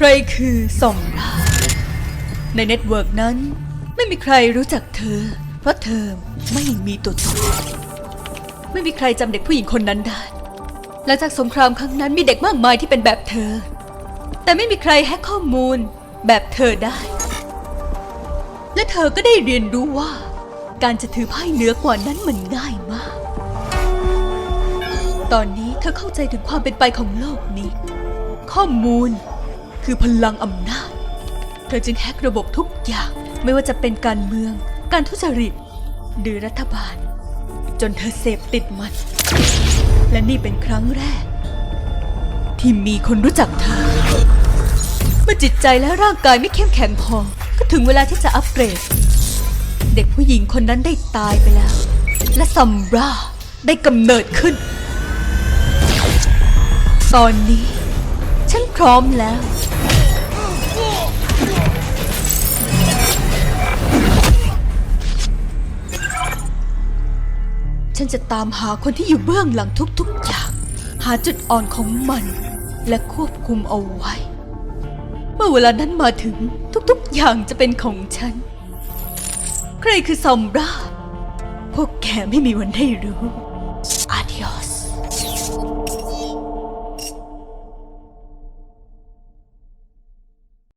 ใครคือซอมราในเน็ตเวิร์กนั้น ไม่มีใครรู้จักเธอ เพราะเธอไม่มีตัวตนไม่มีใครจำเด็กผู้หญิงคนนั้นได้ หลังจากสงครามครั้งนั้นมีเด็กมากมายที่เป็นแบบเธอ แต่ไม่มีใครแฮกข้อมูลแบบเธอได้ และเธอก็ได้เรียนรู้ว่า การจะถือไพ่เหนือกว่านั้นมันง่ายมาก ตอนนี้เธอเข้าใจถึงความเป็นไปของโลกนี้ ข้อมูล คือพลังอำนาจ เธอจึงแฮกระบบทุกอย่าง ไม่ว่าจะเป็นการเมือง การทุจริต หรือรัฐบาล จนเธอเสพติดมัน และนี่เป็นครั้งแรก ที่มีคนรู้จักเธอ เมื่อจิตใจและร่างกายไม่เข้มแข็งพอ ก็ถึงเวลาที่จะอัปเกรด เด็กผู้หญิงคนนั้นได้ตายไปแล้ว และซัมราได้กำเนิดขึ้น ตอนนี้ ฉันพร้อมแล้ว ฉันจะตามหาคนที่อยู่เบื้องหลังทุกๆอย่าง หาจุดอ่อนของมัน และควบคุมเอาไว้ เมื่อเวลานั้นมาถึงทุกๆอย่างจะเป็นของฉัน ใครคือซอมราพวกแกไม่มีวันได้รู้ Adios